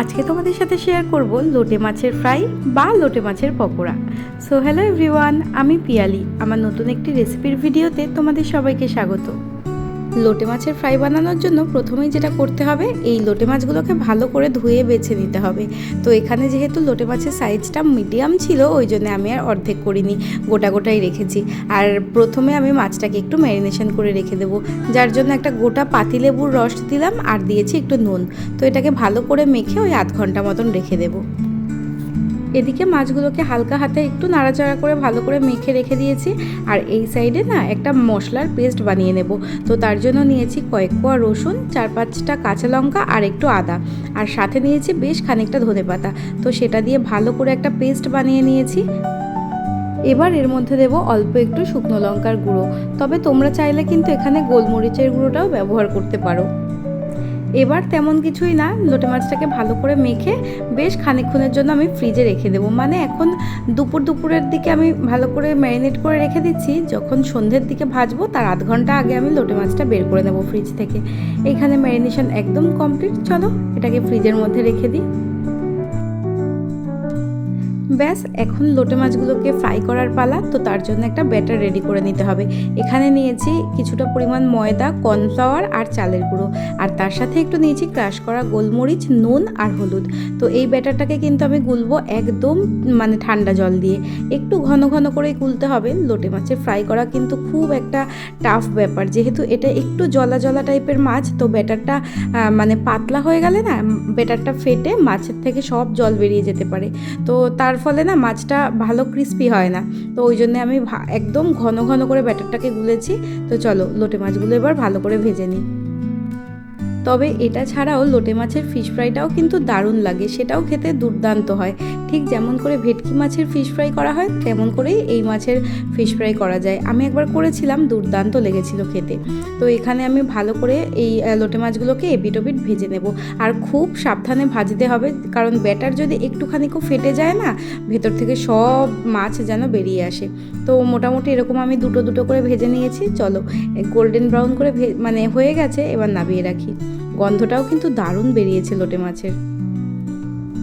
আজকে তোমাদের সাথে শেয়ার করব লোটে মাছের ফ্রাই বা লোটে মাছের পকোড়া। সো হ্যালো এভরিওয়ান আমি পিয়ালি। আমার নতুন একটি রেসিপির ভিডিওতে তোমাদের সবাইকে স্বাগত। লোটে মাছের ফ্রাই বানানোর জন্য প্রথমেই যেটা করতে হবে, এই লোটে মাছগুলোকে ভালো করে ধুয়ে বেছে নিতে হবে। তো এখানে যেহেতু লোটে মাছের সাইজটা মিডিয়াম ছিল, ওই জন্য আমি আর অর্ধেক করিনি, গোটা গোটাই রেখেছি। আর প্রথমে আমি মাছটাকে একটু ম্যারিনেশন করে রেখে দেবো, যার জন্য একটা গোটা পাতিলেবুর রস দিলাম আর দিয়েছি একটু নুন। তো এটাকে ভালো করে মেখে ওই আধ ঘণ্টা মতন রেখে দেবো। এদিকে মাছগুলোকে হালকা হাতে একটু নাড়াচাড়া করে ভালো করে মেখে রেখে দিয়েছি। আর এই সাইডে না একটা মশলার পেস্ট বানিয়ে নেব। তো তার জন্য নিয়েছি কয়েক কোয়া রসুন, চার পাঁচটা কাঁচা লঙ্কা আর একটু আদা। আর সাথে নিয়েছি বেশ খানিকটা ধনে পাতা। তো সেটা দিয়ে ভালো করে একটা পেস্ট বানিয়ে নিয়েছি। এবার এর মধ্যে দেব অল্প একটু শুকনো লঙ্কার গুঁড়ো। তবে তোমরা চাইলে কিন্তু এখানে গোলমরিচের গুঁড়োটাও ব্যবহার করতে পারো। এবার তেমন কিছুই না, লোটে মাছটাকে ভালো করে মেখে বেশ খানিকক্ষণের জন্য আমি ফ্রিজে রেখে দেবো। মানে এখন দুপুর দুপুরের দিকে আমি ভালো করে ম্যারিনেট করে রেখে দিচ্ছি। যখন সন্ধ্যের দিকে ভাজবো, তার আধ ঘণ্টা আগে আমি লোটে মাছটা বের করে নেব ফ্রিজ থেকে। এখানে ম্যারিনেশন একদম কমপ্লিট চলো, এটাকে ফ্রিজের মধ্যে রেখে দিই। ব্যাস, এখন লোটে মাছগুলোকে ফ্রাই করার পালা, তো তার জন্য একটা ব্যাটার রেডি করে নিতে হবে। এখানে নিয়েছি কিছুটা পরিমাণ ময়দা কর্নফ্লাওয়ার আর চালের গুঁড়ো। আর তার সাথে একটু নিয়েছি ক্রাশ করা গোলমরিচ, নুন আর হলুদ। তো এই ব্যাটারটাকে কিন্তু আমি গুলবো একদম মানে ঠান্ডা জল দিয়ে। একটু ঘন ঘন করে গুলতে হবে। লোটে মাছের ফ্রাই করা কিন্তু খুব একটা টাফ ব্যাপার। যেহেতু এটা একটু জলা জলা টাইপের মাছ, তো ব্যাটারটা মানে পাতলা হয়ে গেলে না ব্যাটারটা ফেটে মাছের থেকে সব জল বেরিয়ে যেতে পারে। তো তার ফলে না মাছটা ভালো ক্রিস্পি হয় না। তো ওই জন্য আমি একদম ঘন ঘন করে ব্যাটারটাকে গুলেছি। তো চলো, লোটে মাছগুলো এবার ভালো করে ভেজে নিই। তবে এটা ছাড়াও লোটে মাছের ফিশ ফ্রাইটাও কিন্তু দারুণ লাগে, সেটাও খেতে দুর্দান্ত হয়। ঠিক যেমন করে ভেটকি মাছের ফিশ ফ্রাই করা হয়, তেমন করেই এই মাছের ফিশ ফ্রাই করা যায়। আমি একবার করেছিলাম, দুর্দান্ত লেগেছিল খেতে। তো এখানে আমি ভালো করে এই লোটে মাছগুলোকে এপিট ওপিট ভেজে নেব। আর খুব সাবধানে ভাজতে হবে, কারণ ব্যাটার যদি একটুখানিকও ফেটে যায় না, ভেতর থেকে সব মাছ যেন বেরিয়ে আসে। তো মোটামুটি এরকম আমি দুটো দুটো করে ভেজে নিয়েছি। চলো গোল্ডেন ব্রাউন করে মানে হয়ে গেছে, এবার নামিয়ে রাখি। গন্ধটাও কিন্তু দারুণ বেরিয়েছে লোটে মাছের।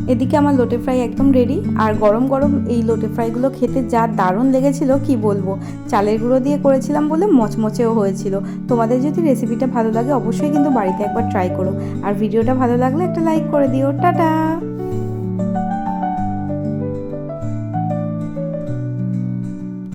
এদিকে আমার লোটে ফ্রাই একদম রেডি আর গরম গরম এই লোটে ফ্রাইগুলো খেতে যা দারুণ লেগেছিল, কি বলব? চালের গুঁড়ো দিয়ে করেছিলাম বলে মচমচেও হয়েছিল। তোমাদের যদি রেসিপিটা ভালো লাগে, অবশ্যই কিন্তু বাড়িতে একবার ট্রাই করো। আর ভিডিওটা ভালো লাগলে একটা লাইক করে দিও। টাটা!